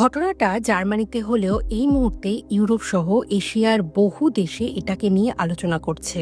ঘটনাটা জার্মানিতে হলেও এই মুহূর্তে ইউরোপ সহ এশিয়ার বহু দেশে এটাকে নিয়ে আলোচনা করছে।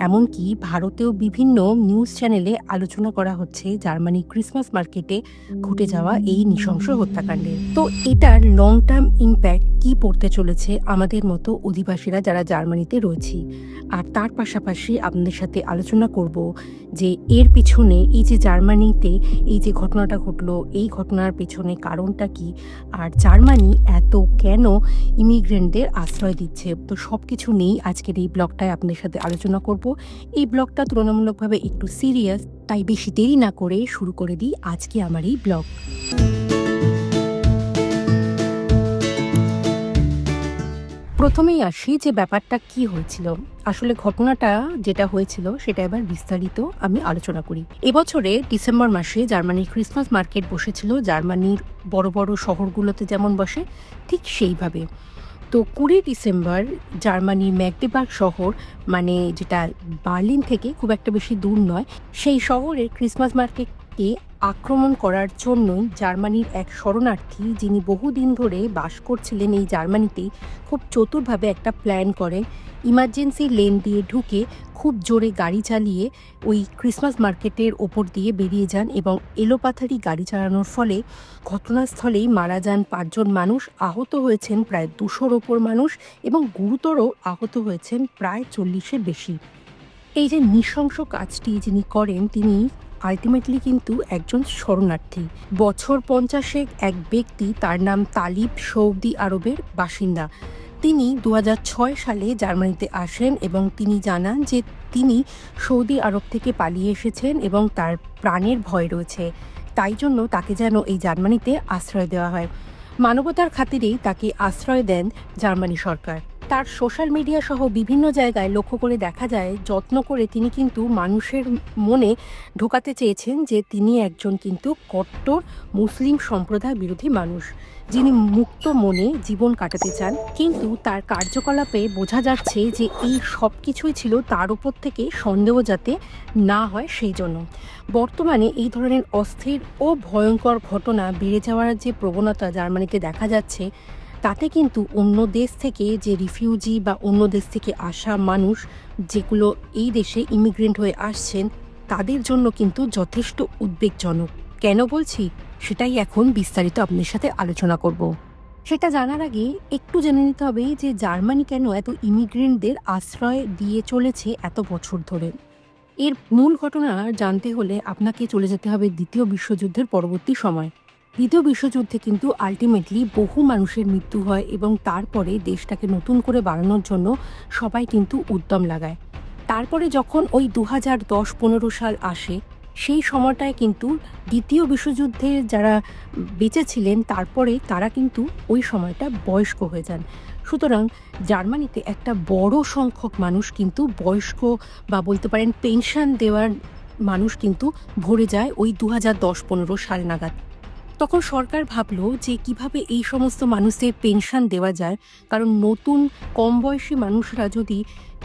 এমনকি ভারতেও বিভিন্ন নিউজ চ্যানেলে আলোচনা করা হচ্ছে জার্মানি ক্রিসমাস মার্কেটে ঘটে যাওয়া এই নৃশংস হত্যাকাণ্ডে। তো এটার লং টার্ম ইম্প্যাক্ট কি পড়তে চলেছে আমাদের মতো অধিবাসীরা যারা জার্মানিতে রয়েছি? আর তার পাশাপাশি আপনাদের সাথে আলোচনা করব যে এর পিছনে এই যে জার্মানিতে এই যে ঘটনাটা ঘটলো, এই ঘটনার পেছনে কারণটা কি? আর জার্মানি এত কেন ইমিগ্রেন্টদের আশ্রয় দিচ্ছে? তো সব কিছু নেই আজকের এই ব্লগটায় আপনাদের সাথে আলোচনা করব। এই ব্লগটা তুলনামূলকভাবে একটু সিরিয়াস তাই বেশি দেরি না করে শুরু করে দিই আজকে আমার এই ব্লগ। প্রথমেই আসি যে ব্যাপারটা কি হয়েছিল। আসলে ঘটনাটা যেটা হয়েছিল, সেটা এবার বিস্তারিত আমি আলোচনা করি। এবছরে ডিসেম্বর মাসে জার্মানির ক্রিসমাস মার্কেট বসেছিল। জার্মানির বড় বড় শহরগুলোতে যেমন বসে, ঠিক সেইভাবে। তো কুড়ি ডিসেম্বর জার্মানির ম্যাগডেবার্গ শহর মানে যেটা বার্লিন থেকে খুব একটা বেশি দূর নয়, সেই শহরের ক্রিসমাস মার্কেটকে আক্রমণ করার জন্যই জার্মানির এক শরণার্থী, যিনি বহুদিন ধরে বাস করছিলেন এই জার্মানিতেই খুব চতুরভাবে একটা প্ল্যান করেন ইমার্জেন্সি লেন দিয়ে ঢুকে খুব জোরে গাড়ি চালিয়ে ওই ক্রিসমাস মার্কেটের ওপর দিয়ে বেরিয়ে যান এবং এলোপাথারি গাড়ি চালানোর ফলে ঘটনাস্থলেই মারা যান পাঁচজন মানুষ। আহত হয়েছেন প্রায় দুশোর ওপর মানুষ এবং গুরুতর আহত হয়েছেন প্রায় চল্লিশের বেশি। এই যে নৃশংস কাজটি যিনি করেন, তিনি আলটিমেটলি কিন্তু একজন শরণার্থী। বছর পঞ্চাশেক এক ব্যক্তি তার নাম তালিব সৌদি আরবের বাসিন্দা। তিনি দু হাজার ছয় সালে জার্মানিতে আসেন এবং তিনি জানান যে তিনি সৌদি আরব থেকে পালিয়ে এসেছেন এবং তার প্রাণের ভয় রয়েছে। তাই জন্য তাকে যেন এই জার্মানিতে আশ্রয় দেওয়া হয়। মানবতার খাতিরেই তাকে আশ্রয় দেন জার্মানি সরকার। তার সোশ্যাল মিডিয়া সহ বিভিন্ন জায়গায় লক্ষ্য করে দেখা যায়, যত্ন করে তিনি কিন্তু মানুষের মনে ঢোকাতে চেয়েছেন যে তিনি একজন কিন্তু কট্টর মুসলিম সম্প্রদায় বিরোধী মানুষ, যিনি মুক্ত মনে জীবন কাটাতে চান। কিন্তু তার কার্যকলাপে বোঝা যাচ্ছে যে এই সব কিছুই ছিল তার উপর থেকে সন্দেহ যাতে না হয় সেই জন্য। বর্তমানে এই ধরনের অস্থির ও ভয়ঙ্কর ঘটনা বেড়ে যাওয়ার যে প্রবণতা, জার্মানিতে দেখা যাচ্ছে তাতে কিন্তু অন্য দেশ থেকে যে রিফিউজি বা অন্য দেশ থেকে আসা মানুষ, যেগুলো এই দেশে ইমিগ্রেন্ট হয়ে আসছেন, তাদের জন্য কিন্তু যথেষ্ট উদ্বেগজনক। কেন বলছি? সেটাই এখন বিস্তারিত আপনার সাথে আলোচনা করব। সেটা জানার আগে একটু জেনে নিতে হবে যে জার্মানি কেন এত ইমিগ্রেন্টদের আশ্রয় দিয়ে চলেছে এত বছর ধরে? এর মূল ঘটনা জানতে হলে আপনাকে চলে যেতে হবে দ্বিতীয় বিশ্বযুদ্ধের পরবর্তী সময়। দ্বিতীয় বিশ্বযুদ্ধে কিন্তু আলটিমেটলি বহু মানুষের মৃত্যু হয় এবং তারপরে দেশটাকে নতুন করে বাড়ানোর জন্য সবাই কিন্তু উদ্যম লাগায়। তারপরে যখন ওই দু হাজার দশ পনেরো সাল আসে, সেই সময়টায় কিন্তু দ্বিতীয় বিশ্বযুদ্ধে যারা বেঁচে ছিলেন, তারপরে তারা কিন্তু ওই সময়টা বয়স্ক হয়ে যান। সুতরাং জার্মানিতে একটা বড় সংখ্যক মানুষ কিন্তু বয়স্ক বা বলতে পারেন পেনশন দেওয়ার মানুষ কিন্তু ভরে যায় ওই দু হাজার দশ পনেরো সাল নাগাদ। তখন সরকার ভাবলো যে কীভাবে এই সমস্ত মানুষদের পেনশন দেওয়া যায়, কারণ নতুন কম বয়সী মানুষরা যদি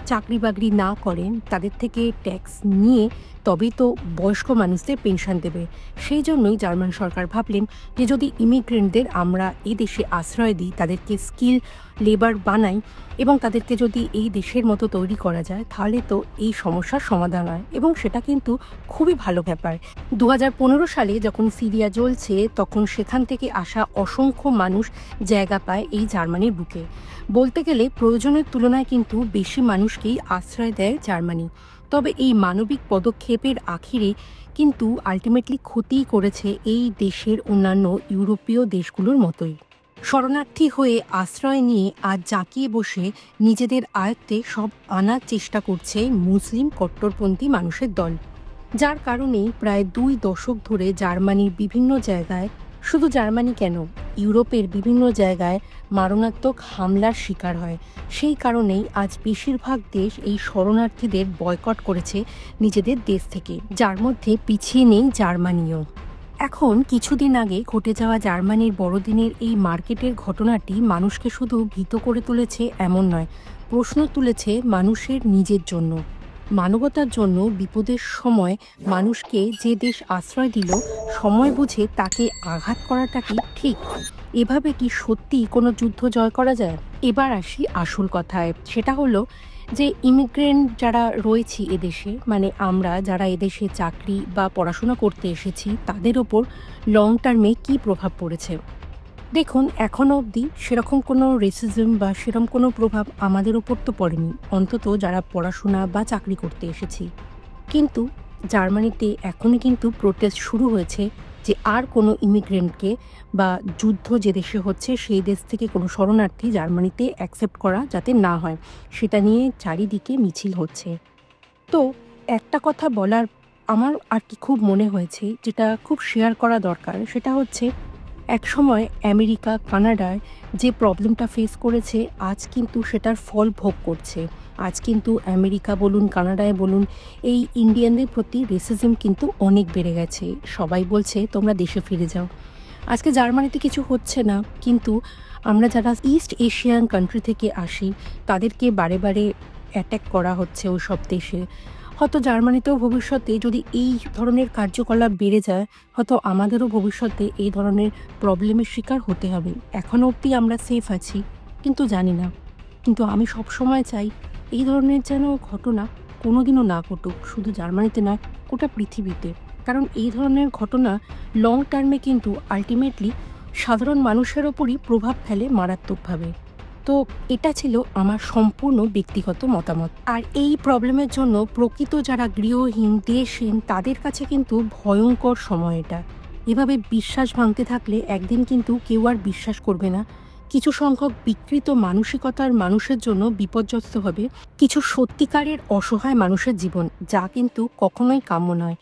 চাকরি বাকরি না করেন, তাদের থেকে ট্যাক্স নিয়ে তবে তো বয়স্ক মানুষদের পেনশন দেবে। সেই জন্যই জার্মান সরকার ভাবলেন যে যদি ইমিগ্রেন্টদের আমরা এই দেশে আশ্রয় দিই, তাদেরকে স্কিল লেবার বানাই এবং তাদেরকে যদি এই দেশের মতো তৈরি করা যায়, তাহলে তো এই সমস্যার সমাধান হয়। এবং সেটা কিন্তু খুবই ভালো ব্যাপার। দু হাজার পনেরো সালে যখন সিরিয়া জ্বলছে, তখন সেখান থেকে আসা অসংখ্য মানুষ জায়গা পায় এই জার্মানির বুকে। বলতে গেলে প্রয়োজনের তুলনায় কিন্তু বেশি মানুষকেই আশ্রয় দেয় জার্মানি। তবে এই মানবিক পদক্ষেপের আখিরে কিন্তু আলটিমেটলি ক্ষতিই করেছে এই দেশের অন্যান্য ইউরোপীয় দেশগুলোর মতোই। শরণার্থী হয়ে আশ্রয় নিয়ে আজ জাঁকিয়ে বসে নিজেদের আয়ত্তে সব আনার চেষ্টা করছে মুসলিম কট্টরপন্থী মানুষের দল। যার কারণে প্রায় দুই দশক ধরে জার্মানির বিভিন্ন জায়গায়, শুধু জার্মানি কেন ইউরোপের বিভিন্ন জায়গায় মারণাত্মক হামলার শিকার হয়। সেই কারণেই আজ বেশিরভাগ দেশ এই শরণার্থীদের বয়কট করেছে নিজেদের দেশ থেকে, যার মধ্যে পিছিয়ে নেই জার্মানিও। এখন কিছুদিন আগে ঘটে যাওয়া জার্মানির বড়দিনের এই মার্কেটের ঘটনাটি মানুষকে শুধু ভীত করে তুলেছে এমন নয়, প্রশ্ন তুলেছে মানুষের নিজের জন্য। মানবতার জন্য বিপদের সময় মানুষকে যে দেশ আশ্রয় দিল, সময় বুঝে তাকে আঘাত করাটা কি ঠিক? এভাবে কি সত্যি কোনো যুদ্ধ জয় করা যায়? এবার আসি আসল কথায়। সেটা হলো যে ইমিগ্রেন্ট যারা রয়েছি এদেশে মানে আমরা যারা এদেশে চাকরি বা পড়াশোনা করতে এসেছি, তাদের ওপর লং টার্মে কী প্রভাব পড়েছে? দেখুন এখনও অবধি সেরকম কোনো রেসিজম বা সেরকম কোনো প্রভাব আমাদের ওপর তো পড়েনি। অন্তত যারা পড়াশোনা বা চাকরি করতে এসেছি। কিন্তু জার্মানিতে এখনই কিন্তু প্রোটেস্ট শুরু হয়েছে যে আর কোনো ইমিগ্রেন্টকে বা যুদ্ধ যে দেশে হচ্ছে, সেই দেশ থেকে কোনো শরণার্থী জার্মানিতে অ্যাকসেপ্ট করা যাতে না হয়। সেটা নিয়ে চারিদিকে মিছিল হচ্ছে। তো একটা কথা বলার আমার আর কি খুব মনে হয়েছে, যেটা খুব শেয়ার করা দরকার, সেটা হচ্ছে এক সময় আমেরিকা কানাডায় যে প্রবলেমটা ফেস করেছে, আজ কিন্তু সেটার ফল ভোগ করছে। আজ কিন্তু আমেরিকা বলুন, কানাডায় বলুন, এই ইন্ডিয়ানদের প্রতি রেসিজম কিন্তু অনেক বেড়ে গেছে। সবাই বলছে, তোমরা দেশে ফিরে যাও। আজকে জার্মানিতে কিছু হচ্ছে না, কিন্তু আমরা যারা ইস্ট এশিয়ান কান্ট্রি থেকে আসি, তাদেরকে বারে বারে অ্যাট্যাক করা হচ্ছে ওই সব দেশে। হয়তো জার্মানিতেও ভবিষ্যতে যদি এই ধরনের কার্যকলাপ বেড়ে যায়, হয়তো আমাদেরও ভবিষ্যতে এই ধরনের প্রবলেমের শিকার হতে হবে। এখনও অবধি আমরা সেফ আছি, কিন্তু জানি না। কিন্তু আমি সবসময় চাই এই ধরনের যেন ঘটনা কোনোদিনও না ঘটুক, শুধু জার্মানিতে নয়, গোটা পৃথিবীতে। কারণ এই ধরনের ঘটনা লং টার্মে কিন্তু আলটিমেটলি সাধারণ মানুষের ওপরই প্রভাব ফেলে মারাত্মকভাবে। তো এটা ছিল আমার সম্পূর্ণ ব্যক্তিগত মতামত। আর এই প্রবলেমের জন্য প্রকৃত যারা গৃহহীন, দেশহীন, তাদের কাছে কিন্তু ভয়ঙ্কর সময় এটা। এভাবে বিশ্বাস ভাঙতে থাকলে একদিন কিন্তু কেউ আর বিশ্বাস করবে না। কিছু সংখ্যক বিকৃত মানসিকতার মানুষের জন্য বিপর্যস্ত হবে কিছু সত্যিকারের অসহায় মানুষের জীবন, যা কিন্তু কখনোই কাম্য নয়।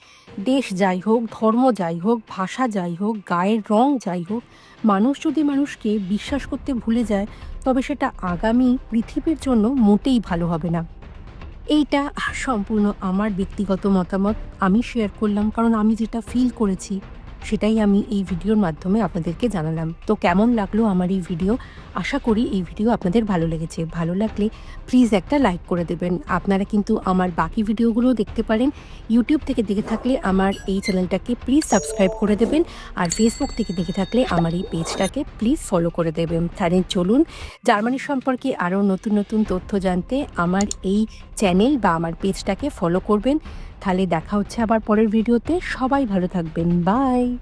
দেশ যাই হোক, ধর্ম যাই হোক, ভাষা যাই হোক, গায়ের রং যাই হোক, মানুষ যদি মানুষকে বিশ্বাস করতে ভুলে যায়, তবে সেটা আগামী পৃথিবীর জন্য মোটেই ভালো হবে না। এইটা সম্পূর্ণ আমার ব্যক্তিগত মতামত। আমি শেয়ার করলাম কারণ আমি যেটা ফিল করেছি সেটাই আমি এই ভিডিওর মাধ্যমে আপনাদেরকে জানালাম। তো কেমন লাগল আমার এই ভিডিও? আশা করি এই ভিডিও আপনাদের ভালো লেগেছে। ভালো লাগলে প্লিজ একটা লাইক করে দেবেন। আপনারা কিন্তু আমার বাকি ভিডিওগুলো দেখতে পারেন। ইউটিউব থেকে দেখে থাকলে আমার এই চ্যানেলটাকে প্লিজ সাবস্ক্রাইব করে দেবেন। আর ফেসবুক থেকে দেখে থাকলে আমার এই পেজটাকে প্লিজ ফলো করে দেবেন। তাহলে চলুন জার্মানি সম্পর্কে আরও নতুন নতুন তথ্য জানতে আমার এই চ্যানেল বা আমার পেজটাকে ফলো করবেন। তাহলে দেখা হচ্ছে আবার পরের ভিডিওতে। সবাই ভালো থাকবেন। বাই।